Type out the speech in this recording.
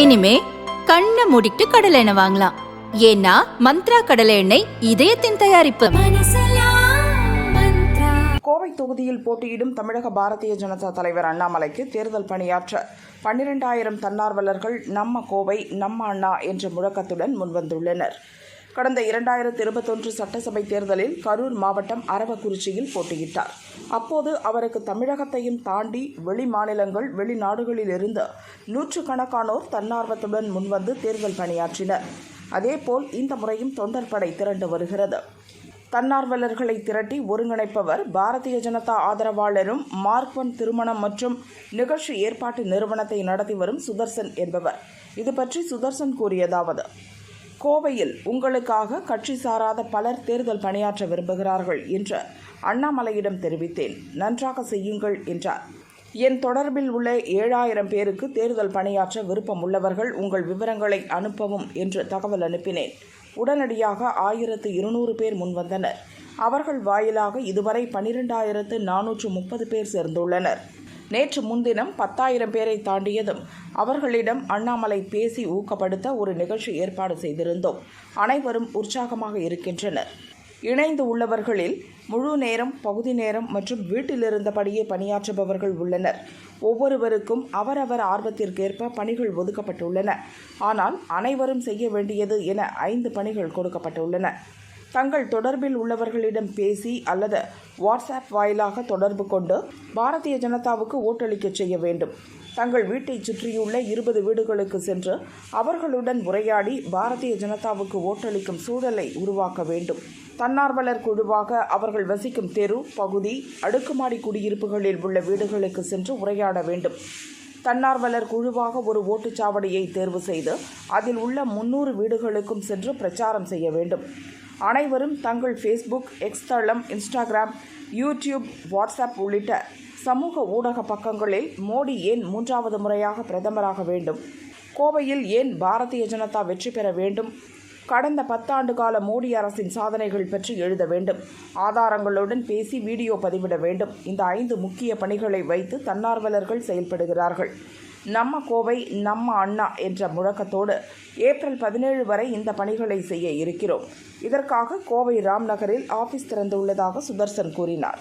இனிமே கண்ணை மூடிட்டு கடலை எண்ணெய் வாங்கலாம். ஏன்னா மந்த்ரா கடலை எண்ணெய் இதயத்தின் தயாரிப்பு. கோவை தொகுதியில் போட்டியிடும் தமிழக பாரதிய ஜனதா தலைவர் அண்ணாமலைக்கு தேர்தல் பணியாற்ற பன்னிரெண்டாயிரம் தன்னார்வலர்கள் நம்ம கோவை நம்ம அண்ணா என்ற முழக்கத்துடன் முன்வந்துள்ளனர். கடந்த இரண்டாயிரத்து இருபத்தொன்று சட்டசபை தேர்தலில் கரூர் மாவட்டம் அரவக்குறிச்சியில் போட்டியிட்டார். அப்போது அவருக்கு தமிழகத்தையும் தாண்டி வெளி மாநிலங்கள் வெளிநாடுகளில் இருந்து நூற்றுக்கணக்கானோர் தன்னார்வத்துடன் முன்வந்து தேர்தல் பணியாற்றினர். அதேபோல் இந்த முறையும் தொண்டர்படை திரண்டு வருகிறது. தன்னார்வலர்களை திரட்டி ஒருங்கிணைப்பவர் பாரதிய ஜனதா ஆதரவாளரும் மார்க்வன் திருமணம் மற்றும் நிகழ்ச்சி ஏற்பாட்டு நிறுவனத்தை நடத்தி வரும் சுதர்சன் என்பவர். இது பற்றி சுதர்சன் கூறியதாவது கோவையில் உங்களுக்காக கட்சி சாராத பலர் தேர்தல் பணியாற்ற விரும்புகிறார்கள் என்று அண்ணாமலையிடம் தெரிவித்தேன். நன்றாக செய்யுங்கள் என்றார். என் தொடர்பில் உள்ள ஏழாயிரம் பேருக்கு தேர்தல் பணியாற்ற விருப்பம் உள்ளவர்கள் உங்கள் விவரங்களை அனுப்பவும் என்று தகவல் அனுப்பினேன். உடனடியாக ஆயிரத்து இருநூறு பேர் முன்வந்தனர். அவர்கள் வாயிலாக இதுவரை பனிரெண்டாயிரத்து நானூற்று முப்பது பேர் சேர்ந்துள்ளனர். நேற்று முன்தினம் பத்தாயிரம் பேரை தாண்டியதும் அவர்களிடம் அண்ணாமலை பேசி ஊக்கப்படுத்த ஒரு நிகழ்ச்சி ஏற்பாடு செய்திருந்தோம். அனைவரும் உற்சாகமாக இருக்கின்றனர். இணைந்து உள்ளவர்களில் முழு நேரம் பகுதி நேரம் மற்றும் வீட்டிலிருந்தபடியே பணியாற்றுபவர்கள் உள்ளனர். ஒவ்வொருவருக்கும் அவரவர் ஆர்வத்திற்கேற்ப பணிகள் ஒதுக்கப்பட்டுள்ளன. ஆனால் அனைவரும் செய்ய வேண்டியது என ஐந்து பணிகள் கொடுக்கப்பட்டுள்ளன. தங்கள் தொடர்பில் உள்ளவர்களிடம் பேசி அல்லது வாட்ஸ்அப் வாயிலாக தொடர்பு கொண்டு பாரதிய ஜனதாவுக்கு ஓட்டளிக்க செய்ய வேண்டும். தங்கள் வீட்டைச் சுற்றியுள்ள இருபது வீடுகளுக்கு சென்று அவர்களுடன் உரையாடி பாரதிய ஜனதாவுக்கு ஓட்டளிக்கும் சூழலை உருவாக்க வேண்டும். தன்னார்வலர் குழுவாக அவர்கள் வசிக்கும் தெரு பகுதி அடுக்குமாடி குடியிருப்புகளில் உள்ள வீடுகளுக்கு சென்று உரையாட வேண்டும். தன்னார்வலர் குழுவாக ஒரு ஓட்டுச்சாவடியை தேர்வு செய்து அதில் உள்ள முன்னூறு வீடுகளுக்கும் சென்று பிரச்சாரம் செய்ய வேண்டும். அனைவரும் தங்கள் ஃபேஸ்புக் எக்ஸ் தளம் இன்ஸ்டாகிராம் யூடியூப் வாட்ஸ்அப் உள்ளிட்ட சமூக ஊடக பக்கங்களில் மோடி ஏன் மூன்றாவது முறையாக பிரதமராக வேண்டும்? கோவையில் ஏன் பாரதிய ஜனதா வெற்றி பெற வேண்டும்? கடந்த பத்தாண்டு கால மோடி அரசின் சாதனைகள் பற்றி எழுத வேண்டும். ஆதாரங்களுடன் பேசி வீடியோ பதிவிட வேண்டும். இந்த ஐந்து முக்கிய பணிகளை வைத்து தன்னார்வலர்கள் செயல்படுகிறார்கள். நம்ம கோவை நம்ம அண்ணா என்ற முழக்கத்தோடு ஏப்ரல் பதினேழு வரை இந்த பணிகளை செய்ய இருக்கிறோம். இதற்காக கோவை ராம்நகரில் ஆஃபீஸ் ஆபீஸ் திறந்துள்ளதாக சுதர்சன் கூறினார்.